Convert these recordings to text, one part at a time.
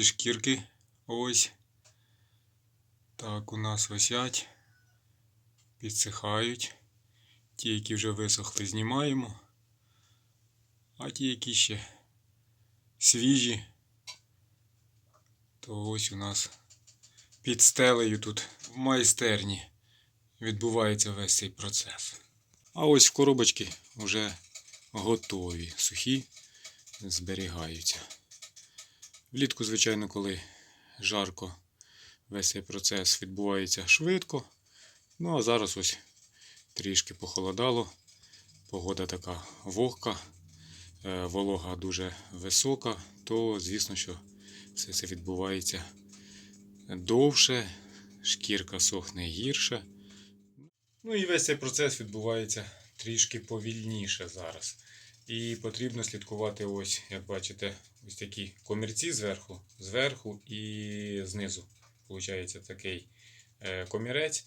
Кролячі шкірки. Ось. Так, у нас висять. Підсихають. Ті, які вже висохли, знімаємо. А ті, які ще свіжі, то ось у нас під стелею тут в майстерні відбувається весь цей процес. А ось коробочки вже готові, сухі, зберігаються. Влітку, звичайно, коли жарко, весь цей процес відбувається швидко. Ну а зараз ось трішки похолодало. Погода така вогка, е, волога дуже висока, то звісно, що все це відбувається довше, шкірка сохне гірше. Ну і весь цей процес відбувається трішки повільніше зараз. І потрібно слідкувати ось, як бачите, ось такі комірці зверху, зверху і знизу. Получається такий е, комірець,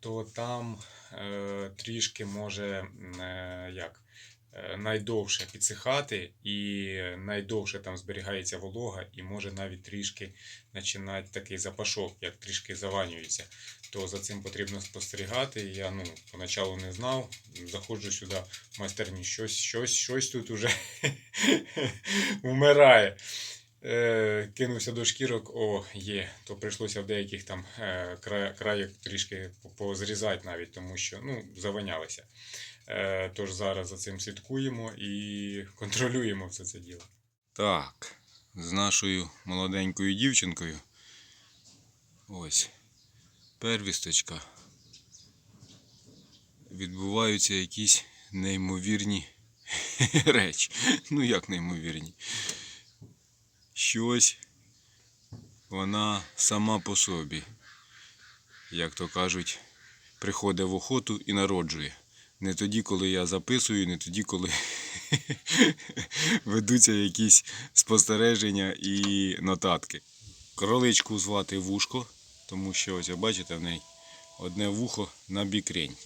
то там е, трішки може е, як, найдовше підсихати, і найдовше там зберігається волога, і може навіть трішки починати такий запашок, як трішки заванюється. То за цим потрібно спостерігати. Я ну, поначалу не знав. Заходжу сюди в майстерню, щось, щось, щось тут уже вмирає. Е, кинувся до шкірок, о, є. То прийшлося в деяких там е, края, краях трішки позрізати навіть, тому що ну, заванялися. Е, тож зараз за цим слідкуємо і контролюємо все це діло. Так, з нашою молоденькою дівчинкою. Ось первісточка. Відбуваються якісь неймовірні речі. Ну як неймовірні? Щось вона сама по собі, як то кажуть, приходить в охоту і народжує. Не тоді, коли я записую, не тоді, коли ведуться якісь спостереження і нотатки. Кроличку звати вушко, тому що ось, бачите, в неї одне вухо на бікрень.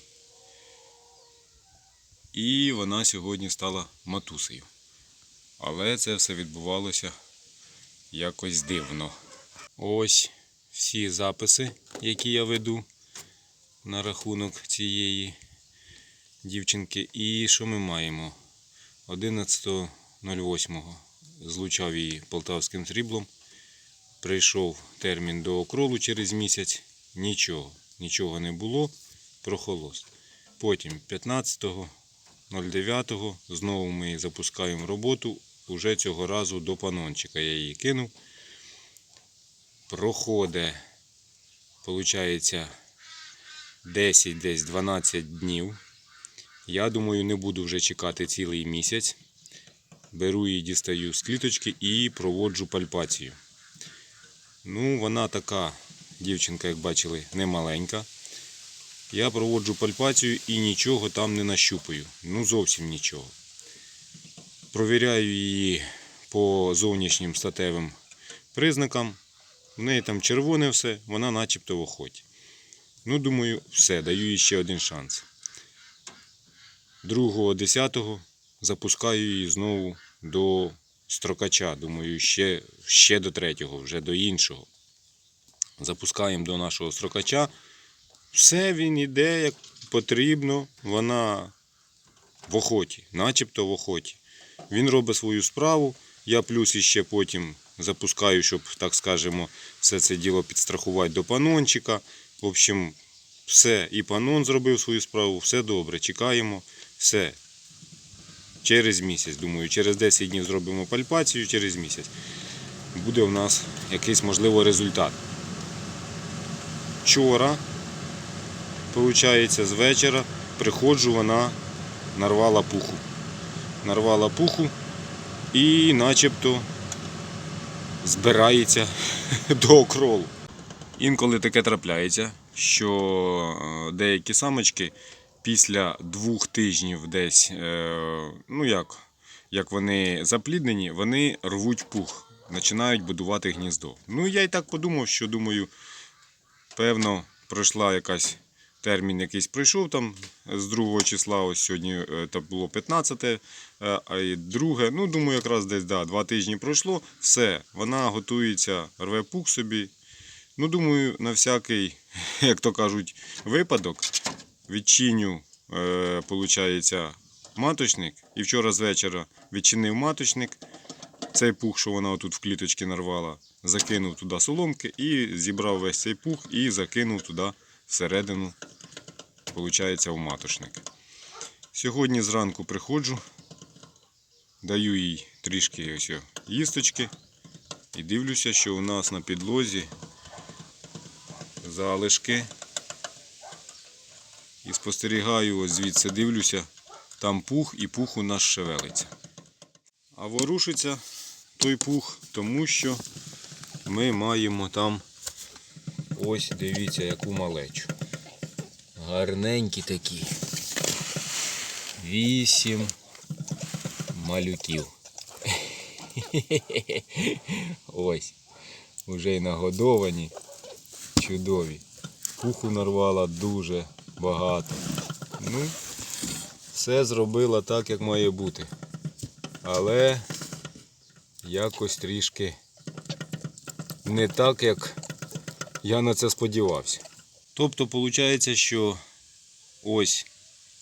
І вона сьогодні стала матусею. Але це все відбувалося якось дивно. Ось всі записи, які я веду на рахунок цієї дівчинки. І що ми маємо? 11.08 злучав її полтавським сріблом. Прийшов термін до окролу через місяць. Нічого, нічого не було, прохолос. Потім 15.09 знову ми запускаємо роботу. Уже цього разу до панончика я її кинув. Проходить, виходить, 10 десь 12 днів. Я думаю, не буду вже чекати цілий місяць. Беру її, дістаю з кліточки і проводжу пальпацію. Ну, вона така дівчинка, як бачили, не маленька. Я проводжу пальпацію і нічого там не нащупаю. Ну, зовсім нічого. Провіряю її по зовнішнім статевим признакам. В неї там червоне все, вона начебто в охоті. Ну, думаю, все, даю їй ще один шанс. 2.10 запускаю її знову до строкача. Думаю, ще, ще до третього, вже до іншого. Запускаємо до нашого строкача. Все він іде як потрібно. Вона в охоті, начебто в охоті. Він робить свою справу. Я плюс іще потім запускаю, щоб, так скажемо, все це діло підстрахувати до панончика. В общем, Все, і панон зробив свою справу, все добре, чекаємо, все. Через місяць, думаю, через 10 днів зробимо пальпацію, через місяць буде в нас якийсь можливо результат. Вчора, виходить, з вечора приходжу, вона нарвала пуху. Нарвала пуху і начебто збирається до окролу. Інколи таке трапляється, що е, деякі самочки після двох тижнів десь, е, ну як, як вони запліднені, вони рвуть пух, починають будувати гніздо. Ну я й так подумав, що думаю, певно, пройшла якась термін якийсь пройшов там з 2 числа, ось сьогодні це було 15, е, а і друге, ну думаю, якраз десь да, два тижні пройшло, все, вона готується, рве пух собі. Ну, думаю, на всякий, як то кажуть, випадок відчиню, е, маточник. І вчора з вечора відчинив маточник. Цей пух, що вона тут в кліточці нарвала, закинув туди соломки і зібрав весь цей пух і закинув туди всередину, получається, в маточник. Сьогодні зранку приходжу, даю їй трішки ось їсточки і дивлюся, що у нас на підлозі залишки. І спостерігаю, ось звідси дивлюся, там пух і пух у нас шевелиться. А ворушиться той пух, тому що ми маємо там ось дивіться, яку малечу. Гарненькі такі. Вісім малюків. Ось. Уже й нагодовані. Чудові. Пуху нарвала дуже багато. Ну, все зробила так, як має бути. Але якось трішки не так, як я на це сподівався. Тобто, виходить, що ось,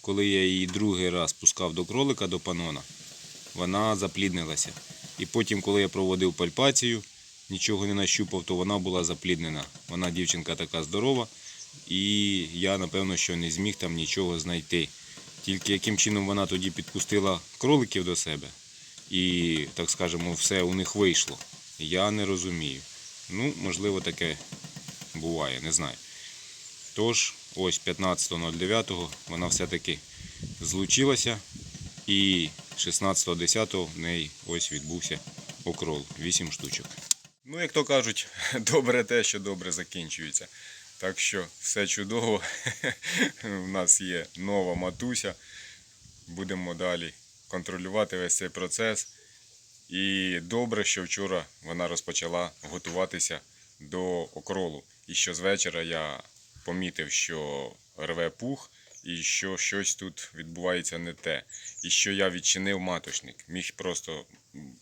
коли я її другий раз пускав до кролика, до панона, вона запліднилася. І потім, коли я проводив пальпацію, нічого не нащупав, то вона була запліднена. Вона дівчинка така здорова, і я, напевно, що не зміг там нічого знайти. Тільки яким чином вона тоді підпустила кроликів до себе, і, так скажемо, все у них вийшло. Я не розумію. Ну, можливо, таке буває, не знаю. Тож, ось 15.09 вона все-таки злучилася, і 16.10 в неї ось відбувся окрол. 8 штучок. Ну, як то кажуть, добре те, що добре закінчується. Так що все чудово. У нас є нова матуся. Будемо далі контролювати весь цей процес. І добре, що вчора вона розпочала готуватися до окролу. І що з вечора я помітив, що рве пух, і що щось тут відбувається не те. І що я відчинив маточник. Міг просто.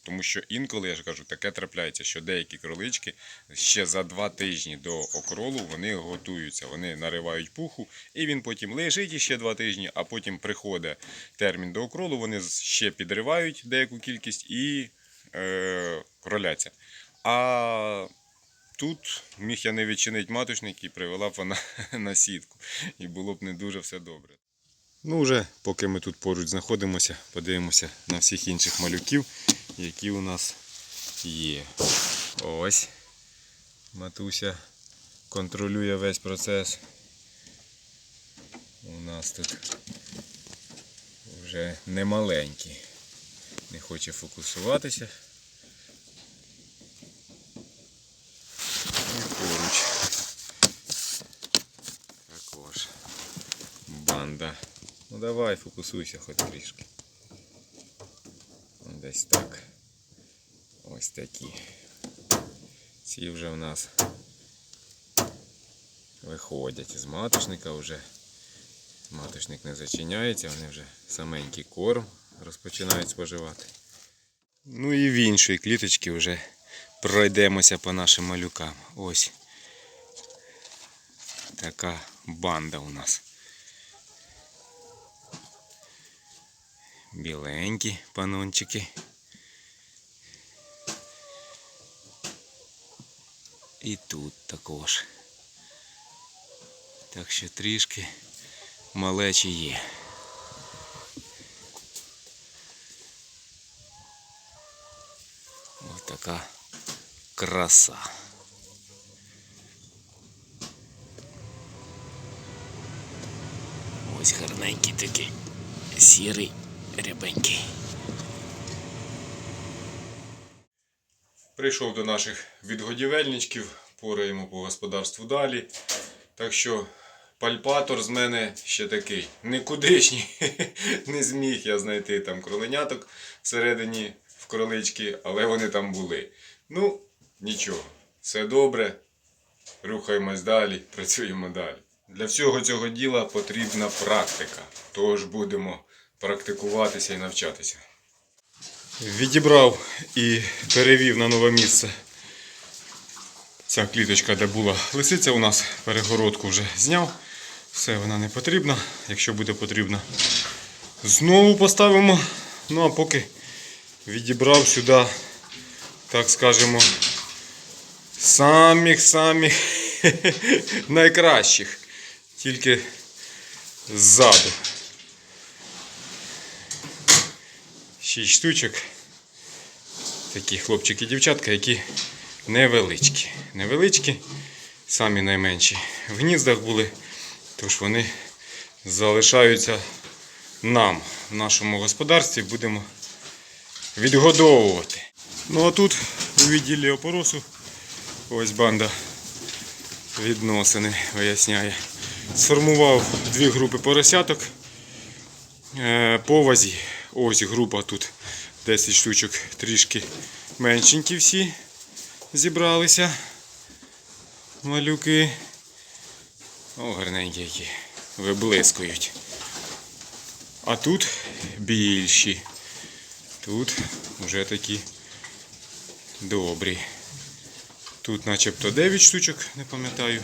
Тому що інколи, я ж кажу, таке трапляється, що деякі кролички ще за два тижні до окролу вони готуються, вони наривають пуху, і він потім лежить іще два тижні, а потім приходить термін до окролу, вони ще підривають деяку кількість і е, кроляться. А тут міг я не відчинити маточник і привела б вона на сітку. І було б не дуже все добре. Ну, вже поки ми тут поруч знаходимося, подивимося на всіх інших малюків, які у нас є. Ось. Матуся контролює весь процес. У нас тут вже немаленькі. Не хоче фокусуватися. І поруч. Також банда. Ну давай, фокусуйся хоч трішки. Десь так. Ось такі. Ці вже в нас виходять із маточника вже. Маточник не зачиняється, вони вже саменький корм розпочинають споживати. Ну і в іншої кліточки вже пройдемося по нашим малюкам. Ось така банда у нас. Біленькі панончики. І тут також. Так що трішки малечі є. Ось така краса. Ось гарненький такий сірий Рябенький. Прийшов до наших відгодівельничків, пораємо по господарству далі. Так що пальпатор з мене ще такий никудишній. Не зміг я знайти там кроленяток всередині в кролички, але вони там були. Ну, нічого, все добре. Рухаємось далі, працюємо далі. Для всього цього діла потрібна практика. Тож будемо практикуватися і навчатися. Відібрав і перевів на нове місце. Ця кліточка, де була лисиця, у нас перегородку вже зняв. Все, вона не потрібна. Якщо буде потрібна, знову поставимо. Ну а поки відібрав сюди, так скажемо, самих-самих найкращих. Тільки ззаду. Шість штучок. Такі хлопчики і дівчатка, які невеличкі. Невеличкі, самі найменші. В гніздах були, тож вони залишаються нам, в нашому господарстві, будемо відгодовувати. Ну а тут у відділі опоросу ось банда відносини виясняє. Сформував дві групи поросяток. Е, По вазі. Ось група тут 10 штучок, трішки меншенькі всі зібралися. Малюки. О, гарненькі які. Виблискують. А тут більші. Тут вже такі добрі. Тут начебто 9 штучок, не пам'ятаю.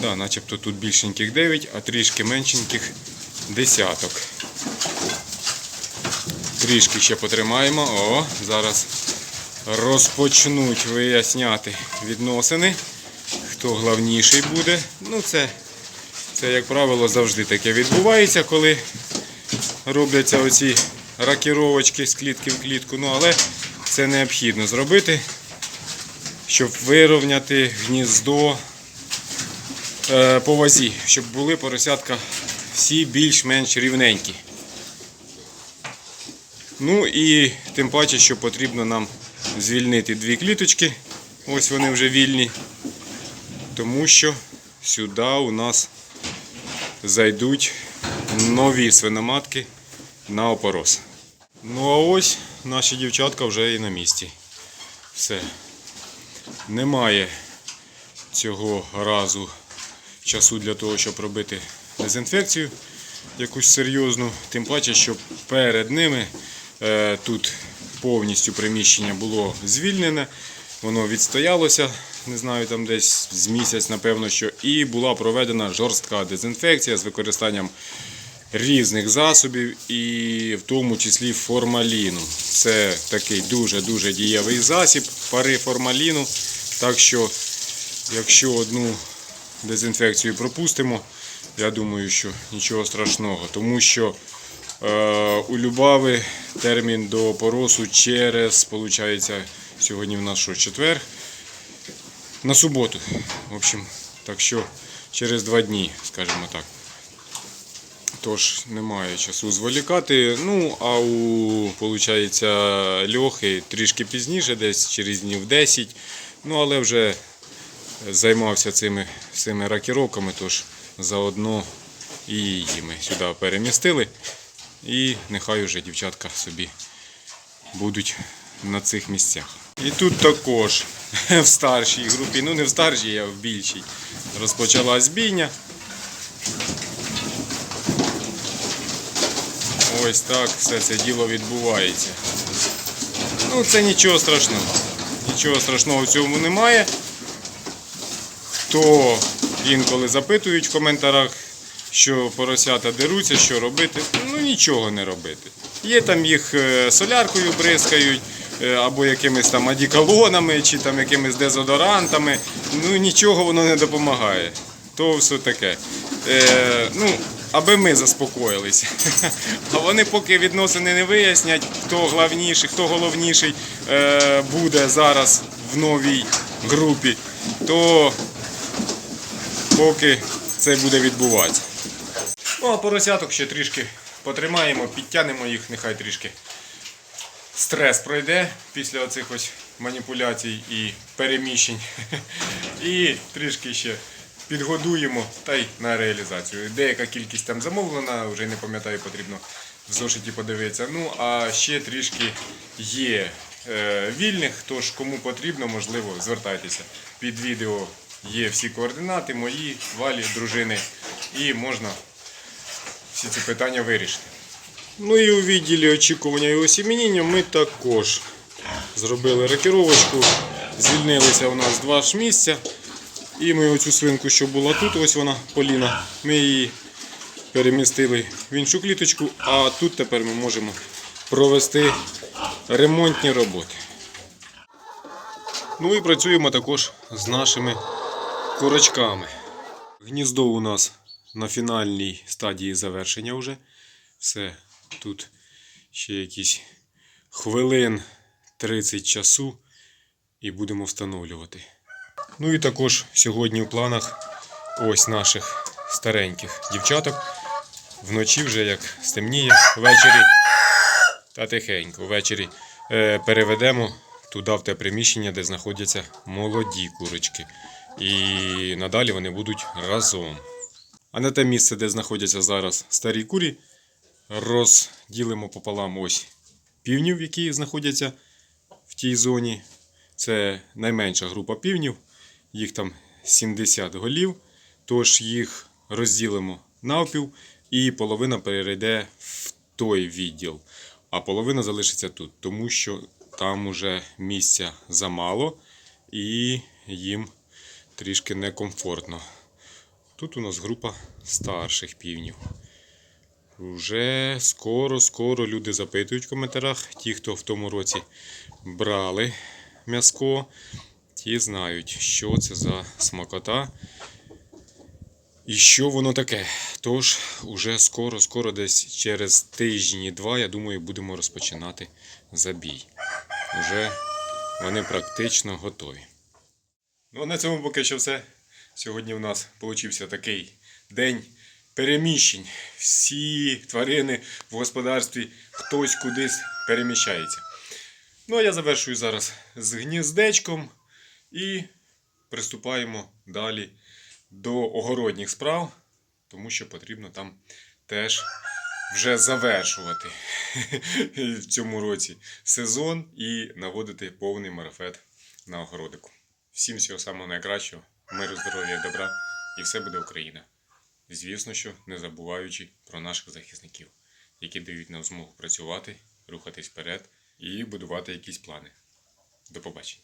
Да, начебто тут більшеньких 9, а трішки меншеньких десяток. Трішки ще потримаємо. О, зараз розпочнуть виясняти відносини. Хто главніший буде. Ну, це, це, як правило, завжди таке відбувається, коли робляться оці ракіровочки з клітки в клітку. Ну, але це необхідно зробити, щоб вирівняти гніздо е, по вазі, щоб були поросятка всі більш-менш рівненькі. Ну і тим паче, що потрібно нам звільнити дві кліточки. Ось вони вже вільні. Тому що сюди у нас зайдуть нові свиноматки на опорос. Ну а ось наші дівчатка вже і на місці. Все. Немає цього разу часу для того, щоб робити дезінфекцію якусь серйозну. Тим паче, що перед ними тут повністю приміщення було звільнене, воно відстоялося, не знаю, там десь з місяць, напевно, що, і була проведена жорстка дезінфекція з використанням різних засобів, і в тому числі формаліну. Це такий дуже-дуже дієвий засіб, пари формаліну. Так що, якщо одну дезінфекцію пропустимо, я думаю, що нічого страшного, тому що е, у Любави термін до поросу через, виходить, сьогодні в нас що, четвер, на суботу. В общем, так що через два дні, скажімо так. Тож немає часу зволікати. Ну, а у виходить, льохи трішки пізніше, десь через днів 10. Ну, але вже займався цими всіми ракіровками, тож заодно і її ми сюди перемістили. І нехай уже дівчатка собі будуть на цих місцях. І тут також в старшій групі, ну не в старшій, а в більшій, розпочалась бійня. Ось так все це діло відбувається. Ну, це нічого страшного. Нічого страшного в цьому немає. Хто інколи запитують в коментарях, що поросята деруться, що робити, ну нічого не робити. Є там їх е, соляркою бризкають, е, або якимись там адіколонами, чи там якимись дезодорантами. Ну нічого воно не допомагає. то все таке. Е, ну, аби ми заспокоїлися. А вони поки відносини не вияснять, хто головніший, хто головніший е, буде зараз в новій групі, то поки це буде відбуватися. Ну, а поросяток ще трішки потримаємо, підтягнемо їх, нехай трішки стрес пройде після оцих ось маніпуляцій і переміщень. І трішки ще підгодуємо та й на реалізацію. Деяка кількість там замовлена, вже не пам'ятаю, потрібно в зошиті подивитися. Ну, а ще трішки є е, вільних, тож кому потрібно, можливо, звертайтеся. Під відео є всі координати, мої, валі, дружини, і можна всі ці питання вирішити. Ну і у відділі очікування і осіміння ми також зробили рокіровочку. Звільнилися у нас два ж місця. І ми оцю свинку, що була тут, ось вона, Поліна, ми її перемістили в іншу кліточку, а тут тепер ми можемо провести ремонтні роботи. Ну і працюємо також з нашими курочками. Гніздо у нас на фінальній стадії завершення вже. Все, тут ще якісь хвилин 30 часу і будемо встановлювати. Ну і також сьогодні в планах ось наших стареньких дівчаток. Вночі вже як стемніє, ввечері та тихенько. Ввечері е, переведемо туди в те приміщення, де знаходяться молоді курочки. І надалі вони будуть разом. А на те місце, де знаходяться зараз старі курі, розділимо пополам ось півнів, які знаходяться в тій зоні. Це найменша група півнів, їх там 70 голів. Тож їх розділимо навпіл, і половина перейде в той відділ, а половина залишиться тут, тому що там уже місця замало і їм трішки некомфортно. Тут у нас група старших півнів. Вже скоро-скоро люди запитують в коментарях. Ті, хто в тому році брали м'яско, ті знають, що це за смакота і що воно таке. Тож, уже скоро-скоро, десь через тижні-два, я думаю, будемо розпочинати забій. Уже вони практично готові. Ну, на цьому поки що все. Сьогодні у нас вийшов такий день переміщень. Всі тварини в господарстві хтось кудись переміщається. Ну, а я завершую зараз з гніздечком і приступаємо далі до огородніх справ, тому що потрібно там теж вже завершувати в цьому році сезон і наводити повний марафет на огородику. Всім всього самого найкращого, миру, здоров'я, добра, і все буде Україна. Звісно, що не забуваючи про наших захисників, які дають нам змогу працювати, рухатись вперед і будувати якісь плани. До побачення.